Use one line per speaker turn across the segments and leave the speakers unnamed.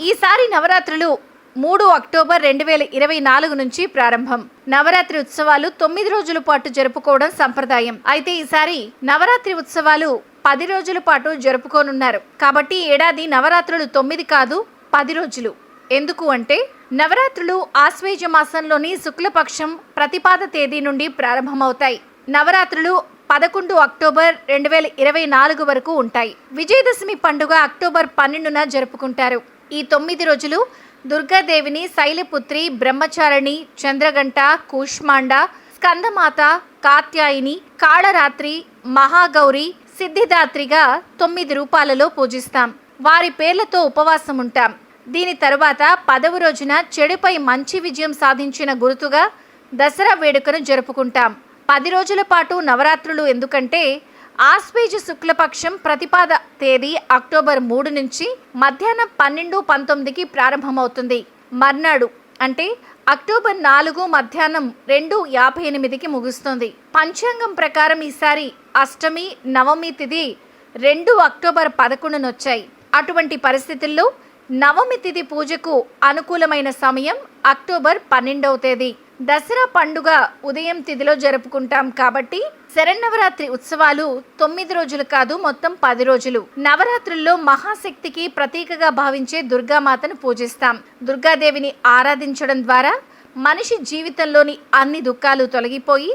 ఈసారి నవరాత్రులు మూడు అక్టోబర్ రెండు వేల ఇరవై నాలుగు నుంచి ప్రారంభం. నవరాత్రి ఉత్సవాలు తొమ్మిది రోజుల పాటు జరుపుకోవడం సంప్రదాయం. అయితే ఈసారి నవరాత్రి ఉత్సవాలు పది రోజుల పాటు జరుపుకోనున్నారు. కాబట్టి ఏడాది నవరాత్రులు తొమ్మిది కాదు పది రోజులు. ఎందుకు అంటే నవరాత్రులు ఆశ్వేజ మాసంలోని శుక్లపక్షం ప్రతిపాద తేదీ నుండి ప్రారంభమవుతాయి. నవరాత్రులు పదకొండు అక్టోబర్ రెండు వేల ఇరవై నాలుగు వరకు ఉంటాయి. విజయదశమి పండుగ అక్టోబర్ పన్నెండున జరుపుకుంటారు. ఈ తొమ్మిది రోజులు దుర్గాదేవిని శైలపుత్రి బ్రహ్మచారిణి చంద్రగంట కూష్మాండ స్కందమాత కాత్యాయిని కాళరాత్రి మహాగౌరి సిద్ధిదాత్రిగా తొమ్మిది రూపాలలో పూజిస్తాం. వారి పేర్లతో ఉపవాసం ఉంటాం దీని తరువాత పదవ రోజున చెడుపై మంచి విజయం సాధించిన గుర్తుగా దసరా వేడుకను జరుపుకుంటాం. పది రోజుల పాటు నవరాత్రులు ఎందుకంటే ఆశ్వేజ శుక్లపక్షం ప్రతిపాద తేదీ అక్టోబర్ మూడు నుంచి మధ్యాహ్నం పన్నెండు పంతొమ్మిదికి ప్రారంభమవుతుంది. మర్నాడు అంటే అక్టోబర్ నాలుగు మధ్యాహ్నం రెండు యాభై ఎనిమిదికి ముగుస్తుంది. పంచాంగం ప్రకారం ఈసారి అష్టమి నవమి తిథి రెండు అక్టోబర్ పదకొండునొచ్చాయి అటువంటి పరిస్థితుల్లో నవమి తిథి పూజకు అనుకూలమైన సమయం అక్టోబర్ పన్నెండవ తేదీ. దసరా పండుగ ఉదయం తిథిలో జరుపుకుంటాం కాబట్టి శరన్నవరాత్రి ఉత్సవాలు తొమ్మిది రోజులు కాదు మొత్తం పది రోజులు. నవరాత్రుల్లో మహాశక్తికి ప్రతీకగా భావించే దుర్గామాతను పూజిస్తాం. దుర్గాదేవిని ఆరాధించడం ద్వారా మనిషి జీవితంలోని అన్ని దుఃఖాలు తొలగిపోయి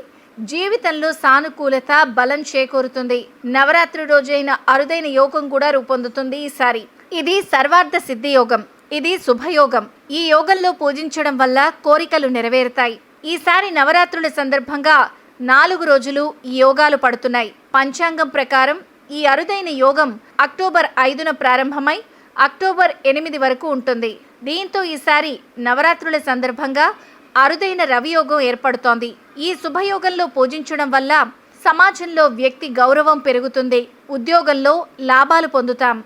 జీవితంలో సానుకూలత బలం చేకూరుతుంది. నవరాత్రి రోజైన అరుదైన యోగం కూడా రూపొందుతుంది ఈసారి. ఇది సర్వార్థ సిద్ధి యోగం. ఇది శుభయోగం. ఈ యోగంలో పూజించడం వల్ల కోరికలు నెరవేరుతాయి. ఈసారి నవరాత్రుల సందర్భంగా నాలుగు రోజులు ఈ యోగాలు పడుతున్నాయి. పంచాంగం ప్రకారం ఈ అరుదైన యోగం అక్టోబర్ ఐదున ప్రారంభమై అక్టోబర్ ఎనిమిది వరకు ఉంటుంది. దీంతో ఈసారి నవరాత్రుల సందర్భంగా అరుదైన రవియోగం ఏర్పడుతోంది. ఈ శుభయోగంలో పూజించడం వల్ల సమాజంలో వ్యక్తి గౌరవం పెరుగుతుంది. ఉద్యోగంలో లాభాలు పొందుతాం.